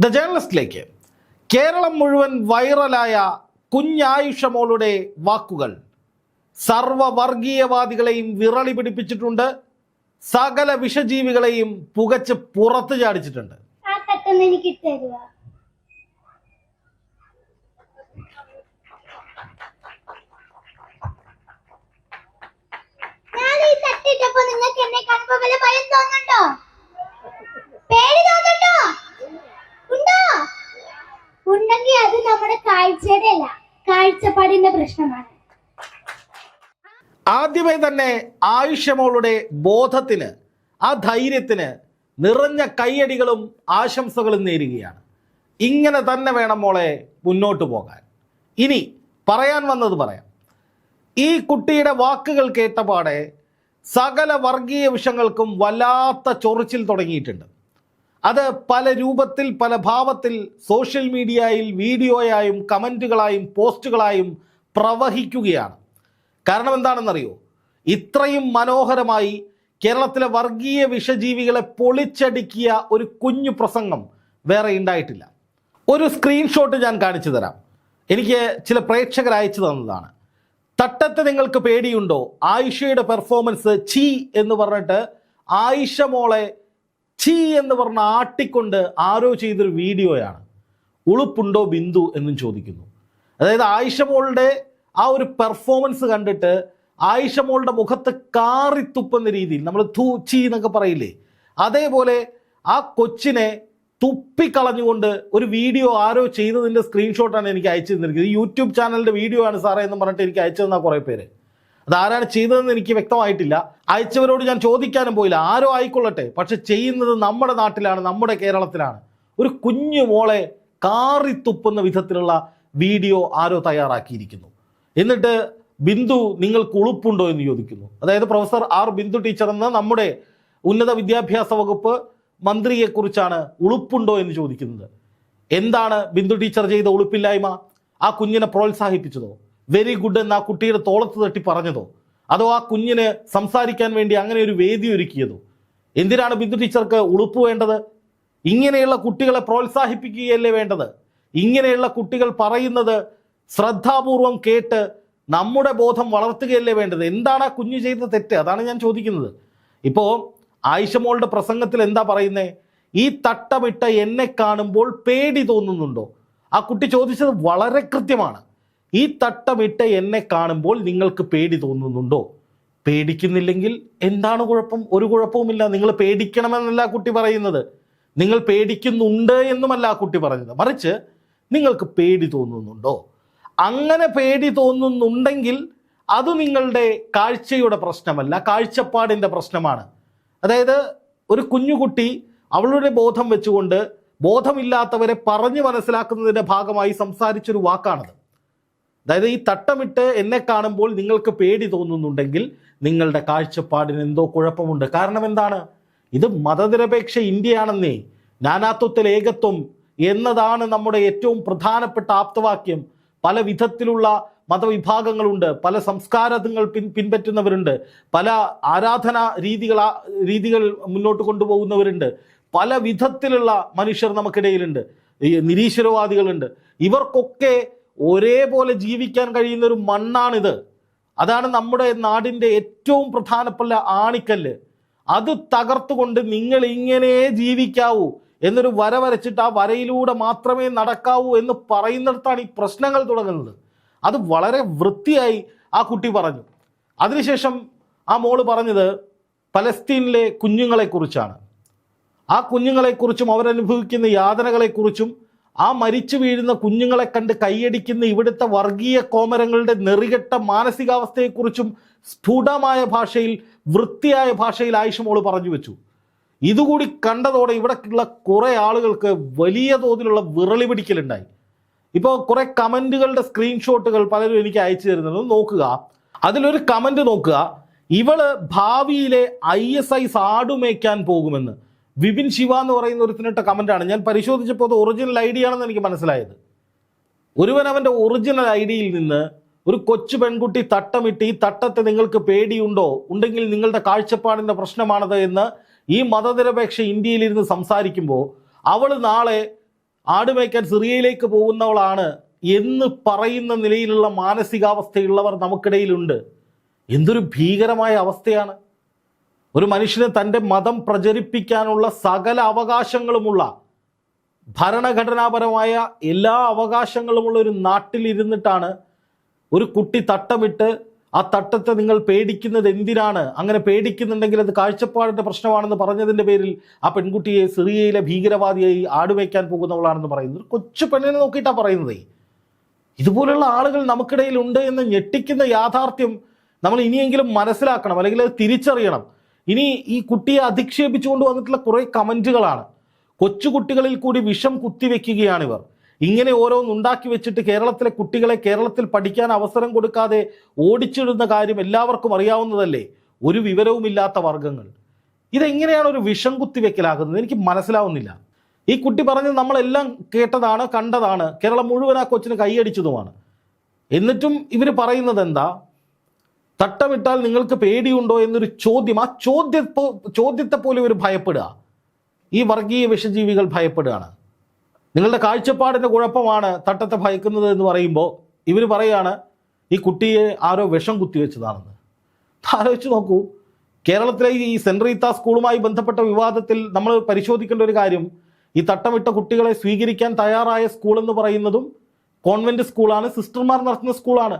The ജേർണലിസ്റ്റിലേക്ക്. Keralam മുഴുവൻ വൈറലായ കുഞ്ഞായുഷമോളുടെ വാക്കുകൾ. സർവവർഗീയവാദികളെയും വിറളി പിടിപ്പിച്ചിട്ടുണ്ട്. സകല വിഷജീവികളെയും പുകച്ച് പുറത്തു ചാടിച്ചിട്ടുണ്ട്. നിങ്ങൾക്ക് എന്നെ കാണുമ്പോ വല്ല ഭയം തോന്നുന്നുണ്ടോ? പേടി തോന്നുന്നുണ്ടോ? ഉണ്ടെങ്കിൽ അത് നമ്മുടെ കാഴ്ചയുടെ അല്ല കാഴ്ചപ്പാടിന്റെ പ്രശ്നമാണ്. ആദ്യമേ തന്നെ ആയുഷമോളുടെ ബോധത്തിന് ആ ധൈര്യത്തിന് നിറഞ്ഞ കൈയടികളും ആശംസകളും നേരുകയാണ്. ഇങ്ങനെ തന്നെ വേണം മോളെ മുന്നോട്ട് പോകാൻ. ഇനി പറയാൻ വന്നത് പറയാം. ഈ കുട്ടിയുടെ വാക്കുകൾ കേട്ടപാടെ സകല വർഗീയ വിഷങ്ങൾക്കും വല്ലാത്ത ചൊറിച്ചിൽ തുടങ്ങിയിട്ടുണ്ട്. അത് പല രൂപത്തിൽ പല ഭാവത്തിൽ സോഷ്യൽ മീഡിയയിൽ വീഡിയോയായും കമന്റുകളായും പോസ്റ്റുകളായും പ്രവഹിക്കുകയാണ്. കാരണം എന്താണെന്നറിയോ? ഇത്രയും മനോഹരമായി കേരളത്തിലെ വർഗീയ വിഷജീവികളെ പൊളിച്ചടുക്കിയ ഒരു കുഞ്ഞു പ്രസംഗം വേറെ ഉണ്ടായിട്ടില്ല. ഒരു സ്ക്രീൻഷോട്ട് ഞാൻ കാണിച്ചു തരാം. എനിക്ക് ചില പ്രേക്ഷകർ അയച്ചു തന്നതാണ്. തട്ടത്ത് നിങ്ങൾക്ക് പേടിയുണ്ടോ? ആയിഷയുടെ പെർഫോമൻസ് ചീ എന്ന് പറഞ്ഞിട്ട് ആയിഷ മോളെ ചീ എന്ന് പറഞ്ഞ ആട്ടിക്കൊണ്ട് ആരോ ചെയ്തൊരു വീഡിയോയാണ്. ഉളുപ്പുണ്ടോ ബിന്ദു എന്നും ചോദിക്കുന്നു. അതായത് ആയിഷ മോളുടെ ആ ഒരു പെർഫോമൻസ് കണ്ടിട്ട് ആയിഷ മോളുടെ മുഖത്ത് കാറിത്തുപ്പുന്ന രീതിയിൽ നമ്മൾ തു ചീ എന്നൊക്കെ പറയില്ലേ? അതേപോലെ ആ കൊച്ചിനെ തുപ്പിക്കളഞ്ഞുകൊണ്ട് ഒരു വീഡിയോ ആരോ ചെയ്തതിന്റെ സ്ക്രീൻഷോട്ടാണ് എനിക്ക് അയച്ചു തന്നിരിക്കുന്നത്. യൂട്യൂബ് ചാനലിന്റെ വീഡിയോ ആണ് സാറേ എന്ന് പറഞ്ഞിട്ട് എനിക്ക് അയച്ചു തന്ന കുറേ പേര്. അതാരാണ് ചെയ്തതെന്ന് എനിക്ക് വ്യക്തമായിട്ടില്ല. അയച്ചവരോട് ഞാൻ ചോദിക്കാനും പോയില്ല. ആരോ ആയിക്കൊള്ളട്ടെ. പക്ഷെ ചെയ്യുന്നത് നമ്മുടെ നാട്ടിലാണ് നമ്മുടെ കേരളത്തിലാണ്. ഒരു കുഞ്ഞു മോളെ കാറിത്തുപ്പുന്ന വിധത്തിലുള്ള വീഡിയോ ആരോ തയ്യാറാക്കിയിരിക്കുന്നു. എന്നിട്ട് ബിന്ദു നിങ്ങൾക്ക് ഉളുപ്പുണ്ടോ? എന്ന് ചോദിക്കുന്നു. അതായത് പ്രൊഫസർ ആർ ബിന്ദു ടീച്ചർ എന്ന നമ്മുടെ ഉന്നത വിദ്യാഭ്യാസ വകുപ്പ് മന്ത്രിയെക്കുറിച്ചാണ് ഉളുപ്പുണ്ടോ? എന്ന് ചോദിക്കുന്നത്. എന്താണ് ബിന്ദു ടീച്ചർ ചെയ്ത ഉളുപ്പില്ലായ്മ? ആ കുഞ്ഞിനെ പ്രോത്സാഹിപ്പിച്ചതോ? വെരി ഗുഡ് എന്ന് ആ കുട്ടിയുടെ തോളത്ത് തട്ടി പറഞ്ഞതോ? അതോ ആ കുഞ്ഞിന് സംസാരിക്കാൻ വേണ്ടി അങ്ങനെ ഒരു വേദി ഒരുക്കിയതോ? എന്തിനാണ് ബിന്ദു ടീച്ചർക്ക് ഉളുപ്പ് വേണ്ടത്? ഇങ്ങനെയുള്ള കുട്ടികളെ പ്രോത്സാഹിപ്പിക്കുകയല്ലേ വേണ്ടത്? ഇങ്ങനെയുള്ള കുട്ടികൾ പറയുന്നത് ശ്രദ്ധാപൂർവം കേട്ട് നമ്മുടെ ബോധം വളർത്തുകയല്ലേ വേണ്ടത്? എന്താണ് ആ കുഞ്ഞു ചെയ്ത തെറ്റ്? അതാണ് ഞാൻ ചോദിക്കുന്നത്. ഇപ്പോൾ ആയിഷമോളുടെ പ്രസംഗത്തിൽ എന്താ പറയുന്നത് ഈ തട്ടമിട്ട എന്നെ കാണുമ്പോൾ പേടി തോന്നുന്നുണ്ടോ? ആ കുട്ടി ചോദിച്ചത് വളരെ കൃത്യമാണ്. ഈ തട്ടമിട്ട എന്നെ കാണുമ്പോൾ നിങ്ങൾക്ക് പേടി തോന്നുന്നുണ്ടോ? പേടിക്കുന്നില്ലെങ്കിൽ എന്താണ് കുഴപ്പം? ഒരു കുഴപ്പവുമില്ല. നിങ്ങൾ പേടിക്കണമെന്നല്ല കുട്ടി പറയുന്നത്. നിങ്ങൾ പേടിക്കുന്നുണ്ട് എന്നുമല്ല കുട്ടി പറഞ്ഞത്. മറിച്ച് നിങ്ങൾക്ക് പേടി തോന്നുന്നുണ്ടോ? അങ്ങനെ പേടി തോന്നുന്നുണ്ടെങ്കിൽ അത് നിങ്ങളുടെ കാഴ്ചയുടെ പ്രശ്നമല്ല കാഴ്ചപ്പാടിന്റെ പ്രശ്നമാണ്. അതായത് ഒരു കുഞ്ഞുകുട്ടി അവളുടെ ബോധം വെച്ചുകൊണ്ട് ബോധമില്ലാത്തവരെ പറഞ്ഞു മനസ്സിലാക്കുന്നതിന്റെ ഭാഗമായി സംസാരിച്ചൊരു വാക്കാണത്. അതായത് ഈ തട്ടമിട്ട് എന്നെ കാണുമ്പോൾ നിങ്ങൾക്ക് പേടി തോന്നുന്നുണ്ടെങ്കിൽ നിങ്ങളുടെ കാഴ്ചപ്പാടിന് എന്തോ കുഴപ്പമുണ്ട്. കാരണം എന്താണ്? ഇത് മതനിരപേക്ഷ ഇന്ത്യയാണെന്നേ. നാനാത്വത്തിൽ ഏകത്വം എന്നതാണ് നമ്മുടെ ഏറ്റവും പ്രധാനപ്പെട്ട ആപ്തവാക്യം. പല വിധത്തിലുള്ള മതവിഭാഗങ്ങളുണ്ട്. പല സംസ്കാരങ്ങൾ പിൻ പിൻപറ്റുന്നവരുണ്ട്. പല ആരാധന രീതികൾ രീതികൾ മുന്നോട്ട് കൊണ്ടുപോകുന്നവരുണ്ട്. പല വിധത്തിലുള്ള മനുഷ്യർ നമുക്കിടയിലുണ്ട്. ഈ നിരീശ്വരവാദികളുണ്ട്. ഇവർക്കൊക്കെ ഒരേപോലെ ജീവിക്കാൻ കഴിയുന്ന ഒരു മണ്ണാണിത്. അതാണ് നമ്മുടെ നാടിന്റെ ഏറ്റവും പ്രധാനപ്പെട്ട ആണിക്കല്ല്. അത് തകർത്തുകൊണ്ട് നിങ്ങൾ ഇങ്ങനെ ജീവിക്കാവൂ എന്നൊരു വര വരച്ചിട്ട് ആ വരയിലൂടെ മാത്രമേ നടക്കാവൂ എന്ന് പറയുന്നിടത്താണ് ഈ പ്രശ്നങ്ങൾ തുടങ്ങുന്നത്. അത് വളരെ വൃത്തിയായി ആ കുട്ടി പറഞ്ഞു. അതിനുശേഷം ആ മോൾ പറഞ്ഞത് പലസ്തീനിലെ കുഞ്ഞുങ്ങളെക്കുറിച്ചാണ്. ആ കുഞ്ഞുങ്ങളെക്കുറിച്ചും അവരനുഭവിക്കുന്ന യാതനകളെക്കുറിച്ചും ആ മരിച്ചു വീഴുന്ന കുഞ്ഞുങ്ങളെ കണ്ട് കൈയടിക്കുന്ന ഇവിടുത്തെ വർഗീയ കോമരങ്ങളുടെ നെറികെട്ട മാനസികാവസ്ഥയെക്കുറിച്ചും സ്ഫുടമായ ഭാഷയിൽ വൃത്തിയായ ഭാഷയിൽ ആയിഷമോൾ പറഞ്ഞു വെച്ചു. ഇതുകൂടി കണ്ടതോടെ ഇവിടെയുള്ള കുറേ ആളുകൾക്ക് വലിയ തോതിലുള്ള വിറളി പിടിക്കലുണ്ടായി. ഇപ്പോൾ കുറേ കമന്റുകളുടെ സ്ക്രീൻഷോട്ടുകൾ പലരും എനിക്ക് അയച്ചു തരുന്നത് നോക്കുക. അതിലൊരു കമന്റ് നോക്കുക. ഇവൾ ഭാവിയിലെ ഐ എസ് ഐ സാടുമേക്കാൻ പോകുമെന്ന്. വിപിൻ ശിവ എന്ന് പറയുന്ന ഒരുത്തിനിട്ട കമന്റാണ് ഞാൻ പരിശോധിച്ചപ്പോൾ അത് ഒറിജിനൽ ഐ ഡി ആണെന്ന് എനിക്ക് മനസ്സിലായത്. ഒരുവൻ അവന്റെ ഒറിജിനൽ ഐ ഡിയിൽ നിന്ന് ഒരു കൊച്ചു പെൺകുട്ടി തട്ടമിട്ട് ഈ തട്ടത്തെ നിങ്ങൾക്ക് പേടിയുണ്ടോ? ഉണ്ടെങ്കിൽ നിങ്ങളുടെ കാഴ്ചപ്പാടിന്റെ പ്രശ്നമാണത് എന്ന് ഈ മതനിരപേക്ഷ ഇന്ത്യയിലിരുന്ന് സംസാരിക്കുമ്പോൾ അവൾ നാളെ ആടുമേക്കാൻ സിറിയയിലേക്ക് പോകുന്നവളാണ് എന്ന് പറയുന്ന നിലയിലുള്ള മാനസികാവസ്ഥയുള്ളവർ നമുക്കിടയിലുണ്ട്. എന്തൊരു ഭീകരമായ അവസ്ഥയാണ്. ഒരു മനുഷ്യന് തന്റെ മതം പ്രചരിപ്പിക്കാനുള്ള സകല അവകാശങ്ങളുമുള്ള ഭരണഘടനാപരമായ എല്ലാ അവകാശങ്ങളുമുള്ള ഒരു നാട്ടിൽ ഇരുന്നിട്ടാണ് ഒരു കുട്ടി തട്ടമിട്ട് ആ തട്ടത്തെ നിങ്ങൾ പേടിക്കുന്നത് എന്തിനാണ്? അങ്ങനെ പേടിക്കുന്നുണ്ടെങ്കിൽ അത് കാഴ്ചപ്പാടിന്റെ പ്രശ്നമാണെന്ന് പറഞ്ഞതിന്റെ പേരിൽ ആ പെൺകുട്ടിയെ സിറിയയിലെ ഭീകരവാദിയായി ആടുവയ്ക്കാൻ പോകുന്നവളാണെന്ന് പറയുന്നത്. കൊച്ചു പെണ്ണിനെ നോക്കിയിട്ടാണ് പറയുന്നത്. ഇതുപോലുള്ള ആളുകൾ നമുക്കിടയിൽ ഉണ്ട് എന്ന് ഞെട്ടിക്കുന്ന യാഥാർത്ഥ്യം നമ്മൾ ഇനിയെങ്കിലും മനസ്സിലാക്കണം. അല്ലെങ്കിൽ അത് തിരിച്ചറിയണം. ഇനി ഈ കുട്ടിയെ അധിക്ഷേപിച്ചുകൊണ്ട് വന്നിട്ടുള്ള കുറേ കമന്റുകളാണ്. കൊച്ചുകുട്ടികളിൽ കൂടി വിഷം കുത്തിവെക്കുകയാണിവർ. ഇങ്ങനെ ഓരോന്ന് ഉണ്ടാക്കി വെച്ചിട്ട് കേരളത്തിലെ കുട്ടികളെ കേരളത്തിൽ പഠിക്കാൻ അവസരം കൊടുക്കാതെ ഓടിച്ചിടുന്ന കാര്യം എല്ലാവർക്കും അറിയാവുന്നതല്ലേ? ഒരു വിവരവുമില്ലാത്ത വർഗങ്ങൾ ഇതെങ്ങനെയാണ് ഒരു വിഷം കുത്തിവെക്കലാകുന്നത്? എനിക്ക് മനസ്സിലാവുന്നില്ല. ഈ കുട്ടി പറഞ്ഞത് നമ്മളെല്ലാം കേട്ടതാണ് കണ്ടതാണ്. കേരളം മുഴുവൻ ആ കൊച്ചിന് കൈയടിച്ചതുമാണ്. എന്നിട്ടും ഇവർ പറയുന്നത് എന്താ? തട്ടമിട്ടാൽ നിങ്ങൾക്ക് പേടിയുണ്ടോ എന്നൊരു ചോദ്യം ആ ചോദ്യ ചോദ്യത്തെ പോലും ഒരു ഭയപ്പെടുക. ഈ വർഗീയ വിഷജീവികൾ ഭയപ്പെടുകയാണ്. നിങ്ങളുടെ കാഴ്ചപ്പാടിന്റെ കുഴപ്പമാണ് തട്ടത്തെ ഭയക്കുന്നത് എന്ന് പറയുമ്പോൾ ഇവർ പറയുകയാണ് ഈ കുട്ടിയെ ആരോ വിഷം കുത്തിവെച്ചതാണെന്ന് ആലോചിച്ച് നോക്കൂ. കേരളത്തിലെ ഈ സെന്റ് റീത്ത സ്കൂളുമായി ബന്ധപ്പെട്ട വിവാദത്തിൽ നമ്മൾ പരിശോധിക്കേണ്ട ഒരു കാര്യം ഈ തട്ടമിട്ട കുട്ടികളെ സ്വീകരിക്കാൻ തയ്യാറായ സ്കൂൾ എന്ന് പറയുന്നതും കോൺവെന്റ് സ്കൂളാണ് സിസ്റ്റർമാർ നടത്തുന്ന സ്കൂളാണ്.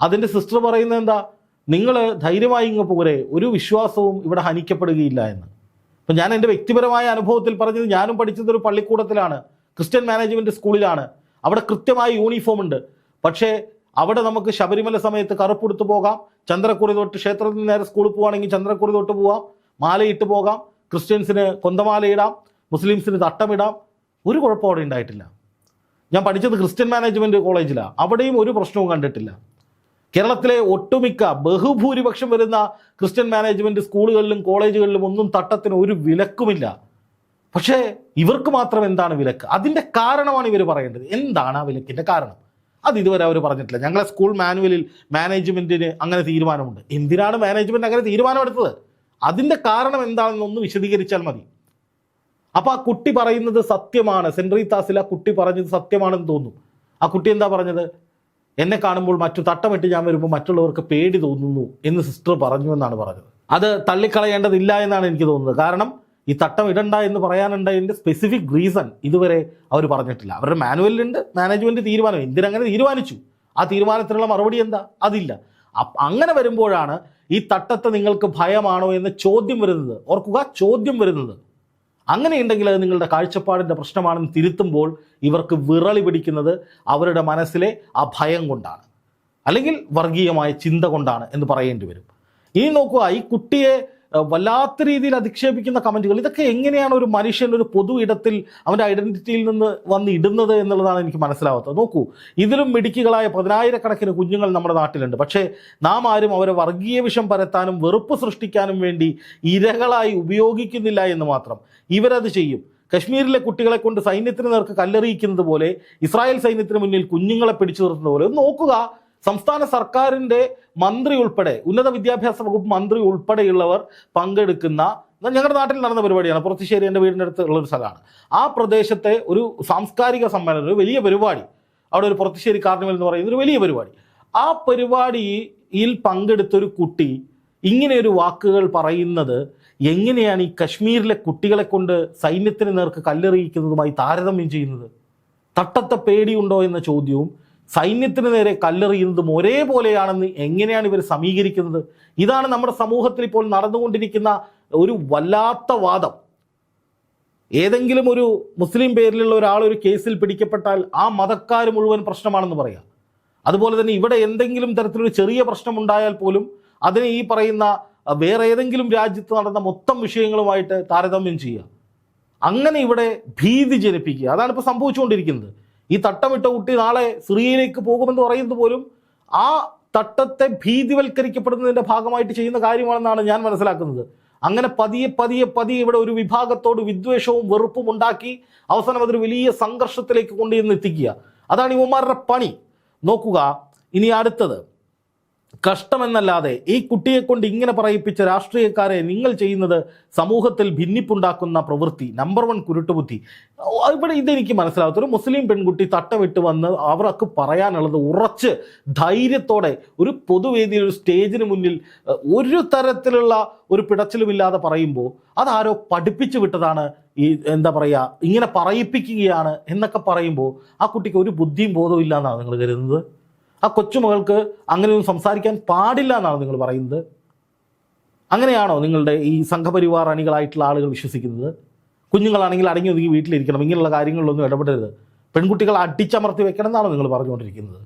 അതിന്റെ സിസ്റ്റർ പറയുന്നത് എന്താ? നിങ്ങൾ ധൈര്യമായി ഇങ്ങ് പോരെ. ഒരു വിശ്വാസവും ഇവിടെ ഹനിക്കപ്പെടുകയില്ല എന്ന്. അപ്പം ഞാൻ എന്റെ വ്യക്തിപരമായ അനുഭവത്തിൽ പറഞ്ഞത് ഞാനും പഠിച്ചത് ഒരു പള്ളിക്കൂടത്തിലാണ്. ക്രിസ്ത്യൻ മാനേജ്മെന്റ് സ്കൂളിലാണ്. അവിടെ കൃത്യമായ യൂണിഫോം ഉണ്ട്. പക്ഷേ അവിടെ നമുക്ക് ശബരിമല സമയത്ത് കറുപ്പെടുത്ത് പോകാം. ചന്ദ്രക്കുറി തൊട്ട് ക്ഷേത്രത്തിൽ നിന്ന് നേരെ സ്കൂളിൽ പോവുകയാണെങ്കിൽ ചന്ദ്രക്കുറി തൊട്ട് പോവാം. മാലയിട്ട് പോകാം. ക്രിസ്ത്യൻസിന് കൊന്തമാലയിടാം മുസ്ലിംസിന് തട്ടമിടാം. ഒരു കുഴപ്പം അവിടെ ഉണ്ടായിട്ടില്ല. ഞാൻ പഠിച്ചത് ക്രിസ്ത്യൻ മാനേജ്മെന്റ് കോളേജിലാണ്. അവിടെയും ഒരു പ്രശ്നവും കണ്ടിട്ടില്ല. കേരളത്തിലെ ഒട്ടുമിക്ക ബഹുഭൂരിപക്ഷം വരുന്ന ക്രിസ്ത്യൻ മാനേജ്മെന്റ് സ്കൂളുകളിലും കോളേജുകളിലും ഒന്നും തട്ടത്തിന് ഒരു വിലക്കുമില്ല. പക്ഷേ ഇവർക്ക് മാത്രം എന്താണ് വിലക്ക്? അതിന്റെ കാരണമാണ് ഇവർ പറയേണ്ടത്. എന്താണ് ആ വിലക്കിന്റെ കാരണം? അത് ഇതുവരെ അവർ പറഞ്ഞിട്ടില്ല. ഞങ്ങളെ സ്കൂൾ മാനുവലിൽ മാനേജ്മെന്റിന് അങ്ങനെ തീരുമാനമുണ്ട്. എന്തിനാണ് മാനേജ്മെന്റ് അങ്ങനെ തീരുമാനമെടുത്തത്? അതിന്റെ കാരണം എന്താണെന്നൊന്ന് വിശദീകരിച്ചാൽ മതി. അപ്പോൾ ആ കുട്ടി പറയുന്നത് സത്യമാണ്. സെൻട്രി താസിൽ ആ കുട്ടി പറഞ്ഞത് സത്യമാണെന്ന് തോന്നുന്നു ആ കുട്ടി എന്താ പറഞ്ഞത്? എന്നെ കാണുമ്പോൾ മറ്റു തട്ടമിട്ട് ഞാൻ വരുമ്പോൾ മറ്റുള്ളവർക്ക് പേടി തോന്നുന്നു എന്ന് സിസ്റ്റർ പറഞ്ഞു എന്നാണ് പറഞ്ഞത്. അത് തള്ളിക്കളയേണ്ടതില്ല എന്നാണ് എനിക്ക് തോന്നുന്നത്. കാരണം ഈ തട്ടം ഇടണ്ട എന്ന് പറയാനുണ്ടതിന്റെ സ്പെസിഫിക് റീസൺ ഇതുവരെ അവർ പറഞ്ഞിട്ടില്ല. അവരുടെ മാനുവലിലുണ്ട് മാനേജ്മെന്റ് തീരുമാനം. എന്തിനങ്ങനെ തീരുമാനിച്ചു? ആ തീരുമാനത്തിനുള്ള മറുപടി എന്താ? അതില്ല. അങ്ങനെ വരുമ്പോഴാണ് ഈ തട്ടത്തെ നിങ്ങൾക്ക് ഭയമാണോ എന്ന ചോദ്യം വരുന്നത്. ഓർക്കുക ചോദ്യം വരുന്നത്. അങ്ങനെയുണ്ടെങ്കിൽ അത് നിങ്ങളുടെ കാഴ്ചപ്പാടിന്റെ പ്രശ്നമാണെന്ന് തിരുത്തുമ്പോൾ ഇവർക്ക് വിറളി പിടിക്കുന്നത് അവരുടെ മനസ്സിലെ ആ ഭയം കൊണ്ടാണ്. അല്ലെങ്കിൽ വർഗീയമായ ചിന്ത കൊണ്ടാണ് എന്ന് പറയേണ്ടി വരും. ഇനി നോക്കുക ഈ കുട്ടിയെ വല്ലാത്ത രീതിയിൽ അധിക്ഷേപിക്കുന്ന കമന്റുകൾ ഇതൊക്കെ എങ്ങനെയാണ് ഒരു മനുഷ്യൻ ഒരു പൊതു ഇടത്തിൽ അവന്റെ ഐഡന്റിറ്റിയിൽ നിന്ന് വന്ന് ഇടുന്നത് എന്നുള്ളതാണ് എനിക്ക് മനസ്സിലാവാത്തത്. നോക്കൂ ഇതിലും മിടുക്കികളായ പതിനായിരക്കണക്കിന് കുഞ്ഞുങ്ങൾ നമ്മുടെ നാട്ടിലുണ്ട്. പക്ഷേ നാം ആരും അവരെ വർഗീയ വിഷം പരത്താനും വെറുപ്പ് സൃഷ്ടിക്കാനും വേണ്ടി ഇരകളായി ഉപയോഗിക്കുന്നില്ല എന്ന് മാത്രം. ഇവരത് ചെയ്യും. കശ്മീരിലെ കുട്ടികളെ കൊണ്ട് സൈന്യത്തിന് നേർക്ക് കല്ലെറിയിക്കുന്നത് പോലെ ഇസ്രായേൽ സൈന്യത്തിന് മുന്നിൽ കുഞ്ഞുങ്ങളെ പിടിച്ചു നിർത്തുന്നത് പോലെ. നോക്കുക സംസ്ഥാന സർക്കാരിന്റെ മന്ത്രി ഉൾപ്പെടെ ഉന്നത വിദ്യാഭ്യാസ വകുപ്പ് മന്ത്രി ഉൾപ്പെടെയുള്ളവർ പങ്കെടുക്കുന്ന ഞങ്ങളുടെ നാട്ടിൽ നടന്ന പരിപാടിയാണ്. പുറത്തുശ്ശേരി എന്റെ വീടിന്റെ അടുത്ത് ഉള്ളൊരു സ്ഥലമാണ്. ആ പ്രദേശത്തെ ഒരു സാംസ്കാരിക സമ്മേളനം ഒരു വലിയ പരിപാടി. അവിടെ ഒരു പുറത്തുശ്ശേരി കാർണിവൽ എന്ന് പറയുന്ന ഒരു വലിയ പരിപാടി. ആ പരിപാടിയിൽ പങ്കെടുത്തൊരു കുട്ടി ഇങ്ങനെയൊരു വാക്കുകൾ പറയുന്നത് എങ്ങനെയാണ് ഈ കശ്മീരിലെ കുട്ടികളെ കൊണ്ട് സൈന്യത്തിന് നേർക്ക് കല്ലെറിയിക്കുന്നതുമായി താരതമ്യം ചെയ്യുന്നത്? തട്ടത്തെ പേടിയുണ്ടോ എന്ന ചോദ്യവും സൈന്യത്തിന് നേരെ കല്ലെറിയുന്നതും ഒരേപോലെയാണെന്ന് എങ്ങനെയാണ് ഇവർ സമീകരിക്കുന്നത്? ഇതാണ് നമ്മുടെ സമൂഹത്തിൽ ഇപ്പോൾ നടന്നുകൊണ്ടിരിക്കുന്ന ഒരു വല്ലാത്ത വാദം. ഏതെങ്കിലും ഒരു മുസ്ലിം പേരിലുള്ള ഒരാൾ ഒരു കേസിൽ പിടിക്കപ്പെട്ടാൽ ആ മതക്കാർ മുഴുവൻ പ്രശ്നമാണെന്ന് പറയാം. അതുപോലെ തന്നെ ഇവിടെ എന്തെങ്കിലും തരത്തിലൊരു ചെറിയ പ്രശ്നമുണ്ടായാൽ പോലും അതിനെ ഈ പറയുന്ന വേറെ ഏതെങ്കിലും രാജ്യത്ത് നടന്ന മൊത്തം വിഷയങ്ങളുമായിട്ട് താരതമ്യം ചെയ്യുക. അങ്ങനെ ഇവിടെ ഭീതി ജനിപ്പിക്കുക. അതാണ് ഇപ്പോൾ സംഭവിച്ചുകൊണ്ടിരിക്കുന്നത്. ഈ തട്ടമിട്ട കുട്ടി നാളെ സിറിയയിലേക്ക് പോകുമെന്ന് പറയുന്നത് പോലും ആ തട്ടത്തെ ഭീതിവൽക്കരിക്കപ്പെടുന്നതിന്റെ ഭാഗമായിട്ട് ചെയ്യുന്ന കാര്യമാണെന്നാണ് ഞാൻ മനസ്സിലാക്കുന്നത്. അങ്ങനെ പതിയെ പതിയെ പതിയെ ഇവിടെ ഒരു വിഭാഗത്തോട് വിദ്വേഷവും വെറുപ്പും ഉണ്ടാക്കി അവസാനം അതൊരു വലിയ സംഘർഷത്തിലേക്ക് കൊണ്ടുചെന്ന് എത്തിക്കുക. അതാണ് ഇവന്മാരുടെ പണി. നോക്കുക ഇനി അടുത്തത്. കഷ്ടമെന്നല്ലാതെ ഈ കുട്ടിയെ കൊണ്ട് ഇങ്ങനെ പറയിപ്പിച്ച രാഷ്ട്രീയക്കാരെ നിങ്ങൾ ചെയ്യുന്നത് സമൂഹത്തിൽ ഭിന്നിപ്പുണ്ടാക്കുന്ന പ്രവൃത്തി നമ്പർ വൺ കുരുട്ടുബുദ്ധി. ഇവിടെ ഇതെനിക്ക് മനസ്സിലാവാത്ത. ഒരു മുസ്ലിം പെൺകുട്ടി തട്ടമിട്ട് വന്ന് അവർക്ക് പറയാനുള്ളത് ഉറച്ച് ധൈര്യത്തോടെ ഒരു പൊതുവേദിയിൽ ഒരു സ്റ്റേജിന് മുന്നിൽ ഒരു തരത്തിലുള്ള ഒരു പിടച്ചിലുമില്ലാതെ പറയുമ്പോൾ അതാരോ പഠിപ്പിച്ചു വിട്ടതാണ് ഈ എന്താ പറയുക ഇങ്ങനെ പറയിപ്പിക്കുകയാണ് എന്നൊക്കെ പറയുമ്പോൾ ആ കുട്ടിക്ക് ഒരു ബുദ്ധിയും ബോധവും ഇല്ല എന്നാണ് നിങ്ങൾ കരുതുന്നത്? ആ കൊച്ചുമകൾക്ക് അങ്ങനെയൊന്നും സംസാരിക്കാൻ പാടില്ല എന്നാണ് നിങ്ങൾ പറയുന്നത്? അങ്ങനെയാണോ നിങ്ങളുടെ ഈ സംഘപരിവാർ അണികളായിട്ടുള്ള ആളുകൾ വിശ്വസിക്കുന്നത്? കുഞ്ഞുങ്ങളാണെങ്കിൽ അടങ്ങി ഒതുങ്ങി വീട്ടിലിരിക്കണം ഇങ്ങനെയുള്ള കാര്യങ്ങളിലൊന്നും ഇടപെടരുത്. പെൺകുട്ടികൾ അടിച്ചമർത്തി വെക്കണം എന്നാണ് നിങ്ങൾ പറഞ്ഞുകൊണ്ടിരിക്കുന്നത്.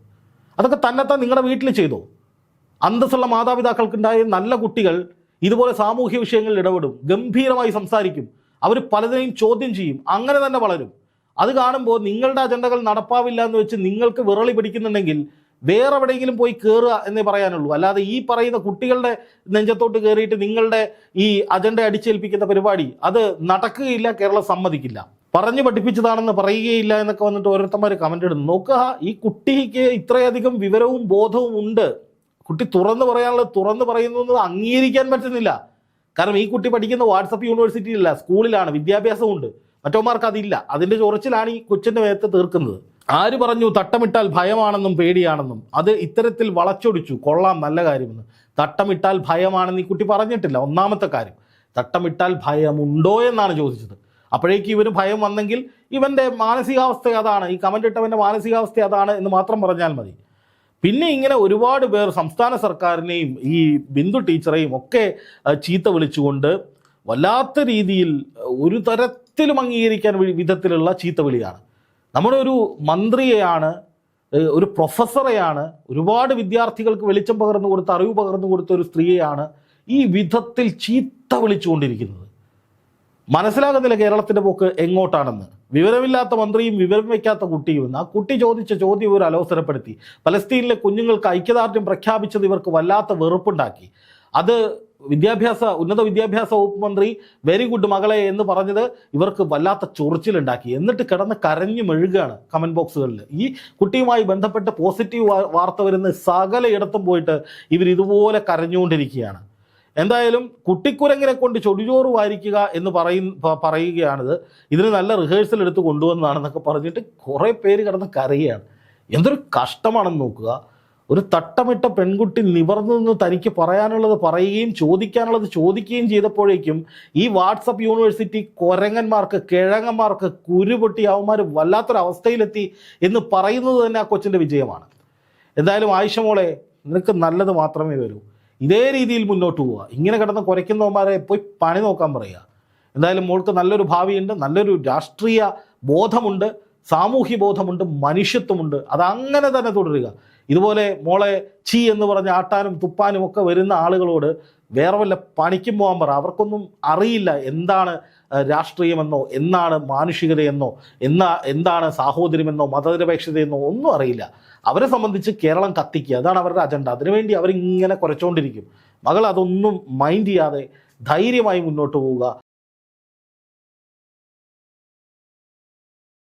അതൊക്കെ തന്നെത്താൻ നിങ്ങളുടെ വീട്ടിൽ ചെയ്തോ? അന്തസ്സുള്ള മാതാപിതാക്കൾക്കുണ്ടായ നല്ല കുട്ടികൾ ഇതുപോലെ സാമൂഹ്യ വിഷയങ്ങളിൽ ഇടപെടും ഗംഭീരമായി സംസാരിക്കും അവർ പലതിനെയും ചോദ്യം ചെയ്യും അങ്ങനെ തന്നെ വളരും. അത് കാണുമ്പോൾ നിങ്ങളുടെ അജണ്ടകൾ നടപ്പാവില്ല എന്ന് വെച്ച് നിങ്ങൾക്ക് വിറളി പിടിക്കുന്നുണ്ടെങ്കിൽ വേറെ എവിടെയെങ്കിലും പോയി കയറുക എന്നേ പറയാനുള്ളൂ. അല്ലാതെ ഈ പറയുന്ന കുട്ടികളുടെ നെഞ്ചത്തോട്ട് കയറിയിട്ട് നിങ്ങളുടെ ഈ അജണ്ട അടിച്ചേൽപ്പിക്കുന്ന പരിപാടി അത് നടക്കുകയില്ല കേരളം സമ്മതിക്കില്ല. പറഞ്ഞു പഠിപ്പിച്ചതാണെന്ന് പറയുകയില്ല എന്നൊക്കെ വന്നിട്ട് ഓരോരുത്തന്മാർ കമന്റ് ഇടുന്നു. നോക്കുക ഈ കുട്ടിക്ക് ഇത്രയധികം വിവരവും ബോധവും ഉണ്ട്. കുട്ടി തുറന്നു പറയാനുള്ളത് തുറന്നു പറയുന്നു അംഗീകരിക്കാൻ പറ്റുന്നില്ല. കാരണം ഈ കുട്ടി പഠിക്കുന്ന വാട്സപ്പ് യൂണിവേഴ്സിറ്റിയിലല്ല സ്കൂളിലാണ് വിദ്യാഭ്യാസമുണ്ട് മറ്റോമാർക്ക് അതില്ല. അതിന്റെ ചൊറച്ചിലാണ് ഈ കൊച്ചിന്റെ മേത്ത് തീർക്കുന്നത്. ആര് പറഞ്ഞു തട്ടമിട്ടാൽ ഭയമാണെന്നും പേടിയാണെന്നും? അത് ഇത്തരത്തിൽ വളച്ചൊടിച്ചു. കൊള്ളാം നല്ല കാര്യമെന്ന് തട്ടമിട്ടാൽ ഭയമാണെന്ന് ഈ കുട്ടി പറഞ്ഞിട്ടില്ല. ഒന്നാമത്തെ കാര്യം തട്ടമിട്ടാൽ ഭയമുണ്ടോ എന്നാണ് ചോദിച്ചത്. അപ്പോഴേക്ക് ഇവന് ഭയം വന്നെങ്കിൽ ഇവന്റെ മാനസികാവസ്ഥ അതാണ്. ഈ കമന്റ് ഇട്ടവന്റെ മാനസികാവസ്ഥ അതാണ് എന്ന് മാത്രം പറഞ്ഞാൽ മതി. പിന്നെ ഇങ്ങനെ ഒരുപാട് പേർ സംസ്ഥാന സർക്കാരിനെയും ഈ ബിന്ദു ടീച്ചറെയും ഒക്കെ ചീത്ത വിളിച്ചുകൊണ്ട് വല്ലാത്ത രീതിയിൽ ഒരു തരത്തിലും അംഗീകരിക്കാൻ വിധത്തിലുള്ള ചീത്ത വിളിയാണ്. നമ്മുടെ ഒരു മന്ത്രിയെയാണ് ഒരു പ്രൊഫസറെയാണ് ഒരുപാട് വിദ്യാർത്ഥികൾക്ക് വെളിച്ചം പകർന്നു കൊടുത്ത അറിവ് പകർന്നു കൊടുത്ത ഒരു സ്ത്രീയെയാണ് ഈ വിധത്തിൽ ചീത്ത വിളിച്ചുകൊണ്ടിരിക്കുന്നത്. മനസ്സിലാകുന്നില്ല കേരളത്തിന്റെ പോക്ക് എങ്ങോട്ടാണെന്ന്. വിവരമില്ലാത്ത മന്ത്രിയും വിവരം വയ്ക്കാത്ത കുട്ടിയും ആ കുട്ടി ചോദിച്ച ചോദ്യം ഇവർ അലോസരപ്പെടുത്തി. പലസ്തീനിലെ കുഞ്ഞുങ്ങൾക്ക് ഐക്യദാർഢ്യം പ്രഖ്യാപിച്ചത് ഇവർക്ക് വല്ലാത്ത വെറുപ്പുണ്ടാക്കി. അത് വിദ്യാഭ്യാസ ഉന്നത വിദ്യാഭ്യാസ വകുപ്പ് മന്ത്രി വെരി ഗുഡ് മകളെ എന്ന് പറഞ്ഞത് ഇവർക്ക് വല്ലാത്ത ചൊറിച്ചിലുണ്ടാക്കി. എന്നിട്ട് കിടന്ന് കരഞ്ഞു മെഴുകുകയാണ് കമന്റ് ബോക്സുകളിൽ ഈ കുട്ടിയുമായി ബന്ധപ്പെട്ട് പോസിറ്റീവ് വാർത്ത വരുന്ന സകല ഇടത്തും പോയിട്ട് ഇവർ ഇതുപോലെ കരഞ്ഞുകൊണ്ടിരിക്കുകയാണ്. എന്തായാലും കുട്ടിക്കുരങ്ങിനെ കൊണ്ട് ചൊടിചോറ് വാരിക്കുക എന്ന് പറയും പറയുകയാണിത്. ഇതിന് നല്ല റിഹേഴ്സൽ എടുത്ത് കൊണ്ടുവന്നതാണെന്നൊക്കെ പറഞ്ഞിട്ട് കുറേ പേര് കിടന്ന് കരയുകയാണ്. എന്തൊരു കഷ്ടമാണെന്ന് നോക്കുക. ഒരു തട്ടമിട്ട പെൺകുട്ടി നിവർന്നു നിന്ന് തനിക്ക് പറയാനുള്ളത് പറയുകയും ചോദിക്കാനുള്ളത് ചോദിക്കുകയും ചെയ്തപ്പോഴേക്കും ഈ വാട്സപ്പ് യൂണിവേഴ്സിറ്റി കൊരങ്ങന്മാർക്ക് കിഴങ്ങന്മാർക്ക് കുരുപൊട്ടി അവന്മാർ വല്ലാത്തൊരവസ്ഥയിലെത്തി എന്ന് പറയുന്നത് തന്നെ ആ കൊച്ചിന്റെ വിജയമാണ്. എന്തായാലും ആയിഷ നിനക്ക് നല്ലത് മാത്രമേ വരൂ. ഇതേ രീതിയിൽ മുന്നോട്ട് പോവുക. ഇങ്ങനെ കിടന്ന് കുരയ്ക്കുന്നവന്മാരെ പോയി പണി നോക്കാൻ പറയുക. എന്തായാലും മോൾക്ക് നല്ലൊരു ഭാവിയുണ്ട് നല്ലൊരു രാഷ്ട്രീയ ബോധമുണ്ട് സാമൂഹ്യ ബോധമുണ്ട് മനുഷ്യത്വമുണ്ട്. അതങ്ങനെ തന്നെ തുടരുക. ഇതുപോലെ മോളെ ചീ എന്ന് പറഞ്ഞ് ആട്ടാനും തുപ്പാനും ഒക്കെ വരുന്ന ആളുകളോട് വേറെ വല്ല പണിക്കും പോകാൻ പറ. അവർക്കൊന്നും അറിയില്ല എന്താണ് രാഷ്ട്രീയമെന്നോ എന്നാണ് മാനുഷികതയെന്നോ എന്നാ എന്താണ് സാഹോദര്യമെന്നോ മതനിരപേക്ഷതയെന്നോ ഒന്നും അറിയില്ല. അവരെ സംബന്ധിച്ച് കേരളം കത്തിക്കുക. അതാണ് അവരുടെ അജണ്ട. അതിനുവേണ്ടി അവരിങ്ങനെ കുറച്ചുകൊണ്ടിരിക്കും മകൾ അതൊന്നും മൈൻഡ് ചെയ്യാതെ ധൈര്യമായി മുന്നോട്ട് പോവുക.